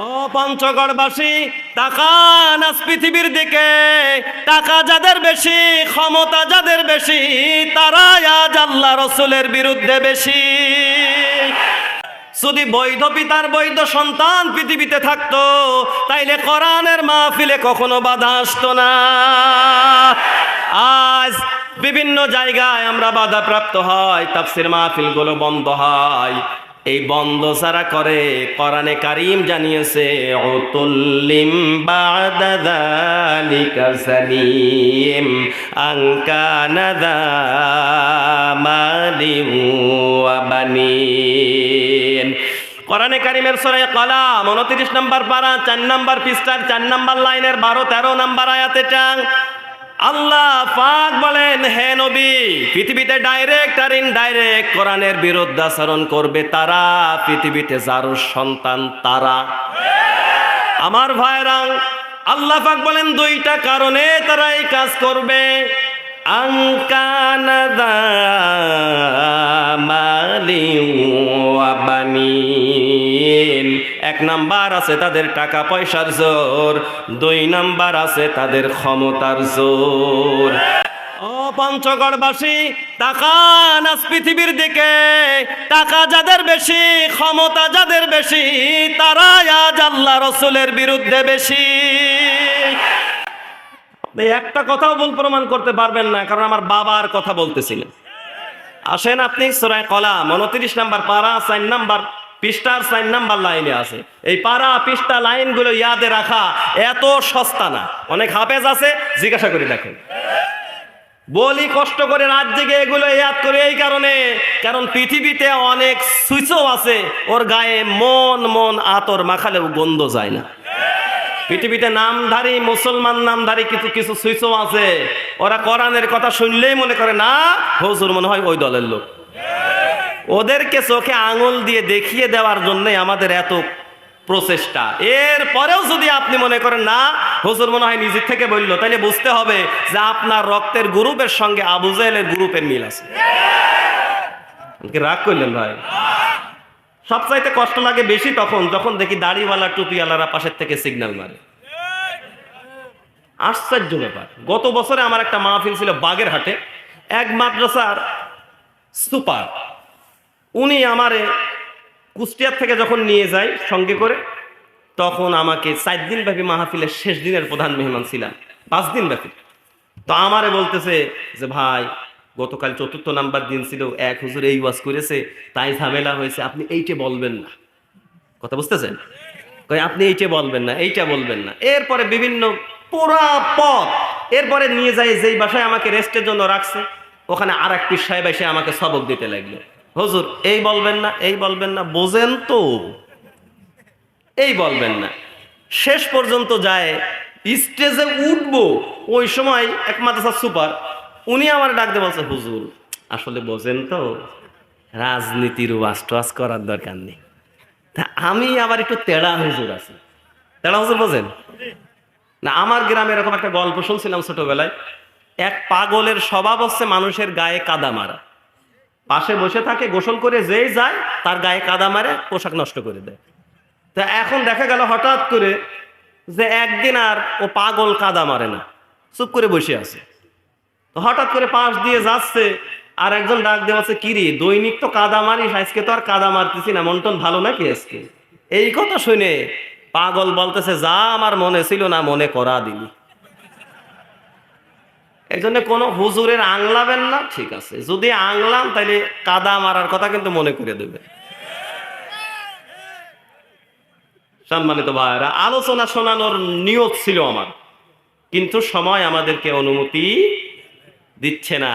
ও পঞ্চগড়বাসী তাকান আজ পৃথিবীর দিকে। টাকা যাদের বেশি, ক্ষমতা যাদের বেশি তারা আজ আল্লাহ রসুলের বিরুদ্ধে বেশি। যদি বৈধ পিতার বৈধ সন্তান পৃথিবীতে থাকতো, তাইলে কোরআনের মাহফিলে কখনো বাধা আসতো না। আজ বিভিন্ন জায়গায় আমরা বাধাপ্রাপ্ত হয়, তাফসির মাহফিলগুলো বন্ধ হয়। এই বন্ধ যারা করে, কোরআনে কারিম জানিয়েছে, উতুল্লিম বাদা যালিকা সালিম আনকানা দা মালিন বানিন। কোরআনে কারিমের সরে কলাম, উনত্রিশ নম্বর পারা, চার নম্বর পৃষ্ঠার, চার নম্বর লাইনের বারো, তেরো নম্বর আয়াতে টাং আল্লাহ পাক বলেন, হে নবী, পৃথিবীতে ডাইরেক্ট আর ইনডাইরেক্ট কোরআনের বিরুদ্ধাচরণ করবে তারা, পৃথিবীতে যারো সন্তান তারা। আমার ভাইরাং, আল্লাহ পাক বলেন, দুইটা কারণে তারা এই কাজ করবে। আঙ্কানাদা মালিন এক নাম্বার আছে তাদের টাকা পয়সার জোর, দুই নাম্বার আছে তাদের ক্ষমতার জোর। ও পঞ্চগড়বাসী তাকান আজ পৃথিবীর দিকে। টাকা যাদের বেশি, ক্ষমতা যাদের বেশি তারা আজ আল্লাহ রসুলের বিরুদ্ধে বেশি। একটা কথাও ভুল প্রমাণ করতে পারবেন না, কারণ আমার বাবার কথা বলতেছিলেন। আসেন আপনি সোরায় কলাম, উনত্রিশ নাম্বার পারা সাইন নাম্বার পৃষ্ঠার সাইন নাম্বার লাইনে আছে। এই পাড়া পৃষ্ঠা লাইনগুলো ইয়াদে রাখা এত সস্তা না। অনেক হাফেজ আছে, জিজ্ঞাসা করে দেখেন। বলি কষ্ট করে রাত জেগে এগুলো ইয়াদ করে এই কারণে, কারণ পৃথিবীতে অনেক সুইচও আছে, ওর গায়ে মন মন আতর মাখালেও গন্ধ যায় না। পৃথিবীতে নামধারী, মুসলমান নামধারী কিছু কিছু সুইচও আছে। ওরা কোরআনের কথা শুনলেই মনে করে, না, হুজুর মনে হয় ওই দলের লোক। ওদেরকে চোখে আঙুল দিয়ে দেখিয়ে দেওয়ার জন্যই আমাদের এত প্রচেষ্টা। এর পরেও যদি আপনি মনে করেন, না, হুজুর মনে হয় নিজের থেকে বলল, তাহলে বুঝতে হবে যে আপনার রক্তের গ্রুপের সঙ্গে আবু জাহেলের গ্রুপের মিল আছে। রাগ করলেন ভাই। সবচাইতে কষ্ট লাগে বেশি তখন, যখন দেখি দাড়িওয়ালা, টুপিওয়ালারা পাশের থেকে সিগন্যাল মারে। আশ্চর্য ব্যাপার। গত বছরে আমার একটা মাহফিল ছিল বাগেরহাটে, এক মাদ্রাসার সুপার। উনি আমারে কুষ্টিয়ার থেকে যখন নিয়ে যায় সঙ্গে করে, তখন আমাকে চার দিন ব্যাপী মাহফিলের শেষ দিনের প্রধান মেহমান ছিলাম, পাঁচ দিন ব্যাপী। তো আমারে বলতেছে যে, ভাই, গতকাল চতুর্থ নাম্বার দিন ছিল, এক হুজুর এই ওয়াজ করেছে, তাই ঝামেলা হয়েছে, আপনি এইটে বলবেন না। কথা বুঝতেছেন? আপনি এইটে বলবেন না, এইটা বলবেন না। এরপরে বিভিন্ন পুরা পথ, এরপরে নিয়ে যায়, যেই বাসায় আমাকে রেস্টের জন্য রাখছে, ওখানে আর এক সাহেব এসে আমাকে সবক দিতে লাগল। হুজুর, এই বলবেন না, এই বলবেন না, বোঝেন তো। এই বলবেন না। শেষ পর্যন্ত যায়, স্টেজে উঠবো। ওই সময় এক মাদ্রাসার সুপার, উনি আমার ডাক দিয়ে বলছে, হুজুর, আসলে বোঝেন তো রাজনীতির টোয়াজ করার দরকার নেই। তা আমি আবার একটু তেড়া হুজুর আছি। তেড়া হুজুর বোঝেন? না, আমার গ্রামে এরকম একটা গল্প শুনছিলাম ছোটবেলায়। এক পাগলের স্বভাব হচ্ছে মানুষের গায়ে কাদা মারা। পাশে বসে থাকে, গোসল করে যেই যায়, তার গায়ে কাদা মারে, পোশাক নষ্ট করে দেয়। তা এখন দেখা গেল হঠাৎ করে যে একদিন আর ও পাগল কাদা মারে না, চুপ করে বসে আছে। তো হঠাৎ করে পাশ দিয়ে যাচ্ছে, আর একজন ডাক দেওয়া আছে কিরি দৈনিক তো কাদা মারিস, আজকে তো আর কাদা মারতেছি না, মন্টন ভালো নাকি আজকে? এই কথা শুনে পাগল বলতেছে, যা আমার মনে ছিল না, মনে করা দিলি। এই জন্য কোনো হুজুরের আংলাবেন না, ঠিক আছে। যদি আংলাম তাহলে কাদা মারার কথা কিন্তু মনে করে দেবে সম্মানিত ভাইরা আলোচনা শোনানোর নিয়ত ছিল আমার। কিন্তু সময় আমাদেরকে অনুমতি দিচ্ছে না।